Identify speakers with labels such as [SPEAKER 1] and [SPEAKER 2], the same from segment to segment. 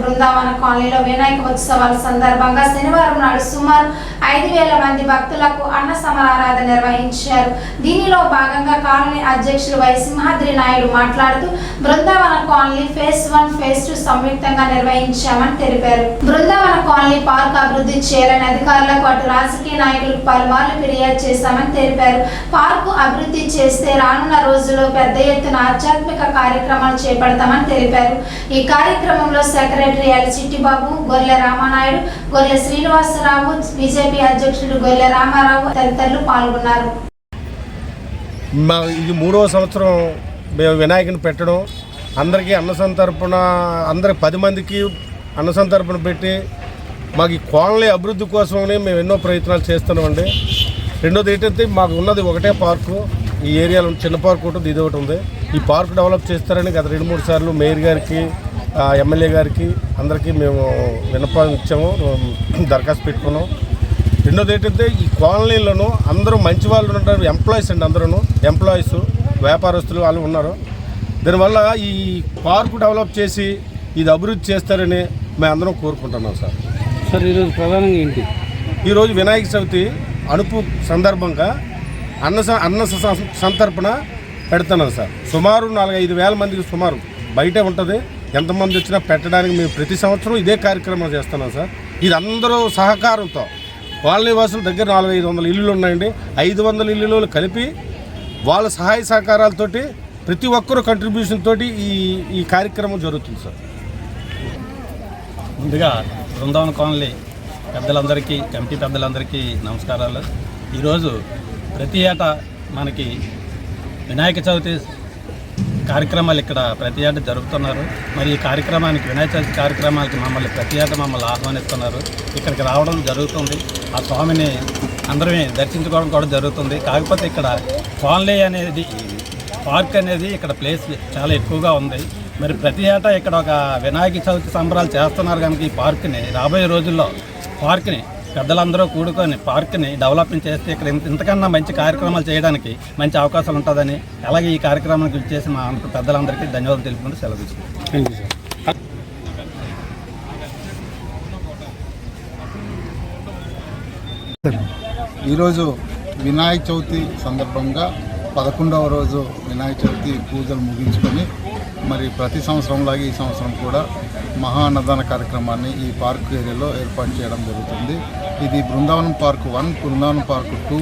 [SPEAKER 1] బృందావన కాలనీలో వినాయక ఉత్సవాల సందర్భంగా శనివారం నాడు సుమారు ఐదు వేల మంది భక్తులకు అన్న సమరారాధన నిర్వహించారు. దీనిలో భాగంగా కాలనీ అధ్యక్షులు వై సింహాద్రి నాయుడు మాట్లాడుతూ Brindavan colony phase one phase two సంయుక్తంగా నిర్వహించామని తెలిపారు. బృందావన కాలనీ పార్క్ అభివృద్ధి చేయాలని అధికారులకు అటు రాజకీయ నాయకులకు పలుమార్లు ఫిర్యాదు చేశామని తెలిపారు. పార్కు అభివృద్ధి చేస్తే రానున్న రోజుల్లో పెద్ద ఎత్తున ఆధ్యాత్మిక కార్యక్రమాలు చేపడతామని తెలిపారు. ఈ ఈ కార్యక్రమంలో సెక్రటరీ ఎల్ చిట్టిబాబు గొర్రె రామానాయుడు గొర్రె శ్రీనివాసరావు బీజేపీ అధ్యక్షుడు గొర్రె రామారావు తదితరులు పాల్గొన్నారు.
[SPEAKER 2] మా ఇది మూడవ సంవత్సరం మేము వినాయకుని పెట్టడం. అందరికీ అన్న సంతర్పణ అందరికి పది మందికి అన్న సంతర్పణ పెట్టి మాకు ఈ కోనలీ అభివృద్ధి కోసమని మేము ఎన్నో ప్రయత్నాలు చేస్తున్నామండి. రెండోది ఏంటంటే మాకు ఉన్నది ఒకటే పార్కు. ఈ ఏరియాలో చిన్న పార్క్ ఉంటుంది ఇది ఒకటి ఉంది. ఈ పార్క్ డెవలప్ చేస్తారని గత రెండు మూడు సార్లు మేయర్ గారికి ఎమ్మెల్యే గారికి అందరికీ మేము విన్నపం ఇచ్చాము దరఖాస్తు పెట్టుకున్నాం. రెండోది ఏంటంటే ఈ కాలనీలోనూ అందరూ మంచి వాళ్ళు ఉంటారు ఎంప్లాయీస్ అండి అందరూ ఎంప్లాయీస్ వ్యాపారస్తులు వాళ్ళు ఉన్నారు. దానివల్ల ఈ పార్కు డెవలప్ చేసి ఇది అభివృద్ధి చేస్తారని మేము అందరం కోరుకుంటున్నాం సార్.
[SPEAKER 3] సార్ ఈరోజు ప్రధానంగా ఏంటి?
[SPEAKER 2] ఈరోజు వినాయక చవితి అనుపు సందర్భంగా అన్న అన్న సంతర్పణ పెడుతున్నాం సార్. సుమారు నాలుగైదు వేల మందికి సుమారు బయటే ఉంటుంది. ఎంతమంది వచ్చినా పెట్టడానికి మేము ప్రతి సంవత్సరం ఇదే కార్యక్రమం చేస్తున్నాం సార్. ఇది అందరూ సహకారంతో. కాలనీ వాసుల దగ్గర నాలుగు ఐదు వందల ఇల్లులు ఉన్నాయండి. ఐదు వందల ఇల్లులు కలిపి వాళ్ళ సహాయ సహకారాలతోటి ప్రతి ఒక్కరు కంట్రిబ్యూషన్ తోటి ఈ ఈ కార్యక్రమం జరుగుతుంది సార్.
[SPEAKER 4] ముందుగా బృందావన కాలనీ పెద్దలందరికీ కమిటీ పెద్దలందరికీ నమస్కారాలు. ఈరోజు ప్రతి ఏటా మనకి వినాయక చవితి కార్యక్రమాలు ఇక్కడ ప్రతి ఏటా జరుపుతున్నారు. మరి ఈ కార్యక్రమానికి వినాయక చవితి కార్యక్రమాలకి మమ్మల్ని ప్రతి ఏటా మమ్మల్ని ఆహ్వానిస్తున్నారు. ఇక్కడికి రావడం జరుగుతుంది. ఆ స్వామిని అందరమే దర్శించుకోవడం కూడా జరుగుతుంది. కాకపోతే ఇక్కడ ఫాన్లే అనేది పార్క్ అనేది ఇక్కడ ప్లేస్ చాలా ఎక్కువగా ఉంది. మరి ప్రతి ఏటా ఇక్కడ ఒక వినాయక చవితి సంబరాలు చేస్తున్నారు కనుక ఈ పార్క్ని రాబోయే రోజుల్లో పార్క్ని పెద్దలందరూ కూడుకొని పార్క్ని డెవలప్మెంట్ చేస్తే ఇక్కడ ఇంత ఇంతకన్నా మంచి కార్యక్రమాలు చేయడానికి మంచి అవకాశాలు ఉంటుందని అలాగే ఈ కార్యక్రమానికి చేసి మా పెద్దలందరికీ ధన్యవాదాలు తెలుపుకుంటూ సెలవు తీసుకుంటాం
[SPEAKER 3] థ్యాంక్ యూ సార్
[SPEAKER 5] ఈరోజు వినాయక చవితి సందర్భంగా పదకొండవ రోజు వినాయక చవితి పూజలు ముగించుకొని మరి ప్రతి సంవత్సరంలాగే ఈ సంవత్సరం కూడా మహా అన్నదాన కార్యక్రమాన్ని ఈ పార్క్ ఏరియాలో ఏర్పాటు చేయడం జరుగుతుంది. ఇది Brindavanam park one Brindavanam park two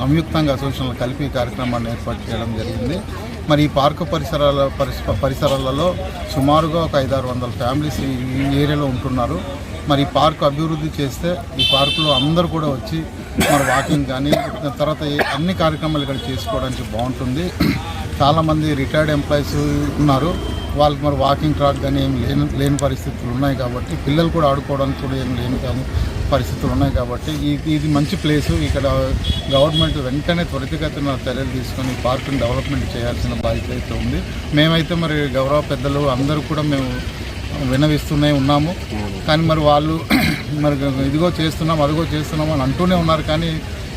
[SPEAKER 5] సంయుక్తంగా అసోసియేషన్లు కలిపి ఈ కార్యక్రమాన్ని ఏర్పాటు చేయడం జరిగింది. మరి ఈ పార్కు పరిసరాల పరిసరాలలో సుమారుగా ఒక ఐదారు వందల ఫ్యామిలీస్ ఈ ఏరియాలో ఉంటున్నారు. మరి ఈ పార్కు అభివృద్ధి చేస్తే ఈ పార్కులో అందరూ కూడా వచ్చి మరి వాకింగ్ కానీ తర్వాత అన్ని కార్యక్రమాలు ఇక్కడ చేసుకోవడానికి బాగుంటుంది. చాలామంది రిటైర్డ్ ఎంప్లాయీస్ ఉన్నారు. వాళ్ళకి మరి వాకింగ్ ట్రాక్ కానీ ఏం లేని లేని పరిస్థితులు ఉన్నాయి కాబట్టి పిల్లలు కూడా ఆడుకోవడానికి కూడా ఏం లేని కానీ పరిస్థితులు ఉన్నాయి కాబట్టి ఇది ఇది మంచి ప్లేసు ఇక్కడ గవర్నమెంట్ వెంటనే త్వరితగతిన చర్యలు తీసుకొని పార్కుని డెవలప్మెంట్ చేయాల్సిన బాధ్యత అయితే ఉంది. మేమైతే మరి గౌరవ పెద్దలు అందరూ కూడా మేము వినవిస్తూనే ఉన్నాము. కానీ మరి వాళ్ళు మరి ఇదిగో చేస్తున్నాం అదిగో చేస్తున్నాం అని అంటూనే ఉన్నారు. కానీ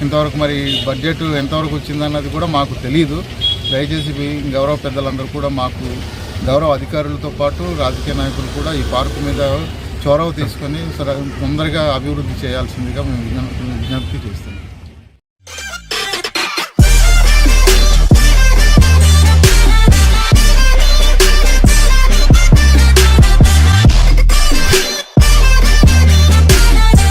[SPEAKER 5] ఇంతవరకు మరి బడ్జెట్ ఎంతవరకు వచ్చిందన్నది కూడా మాకు తెలియదు దయచేసి మీ గౌరవ పెద్దలందరూ కూడా మాకు గౌరవ అధికారులతో పాటు రాజకీయ నాయకులు కూడా ఈ పార్కు మీద చొరవ తీసుకొని సర- తొందరగా అభివృద్ధి చేయాల్సిందిగా మేము విజ్ఞప్తి విజ్ఞప్తి చేస్తున్నాం.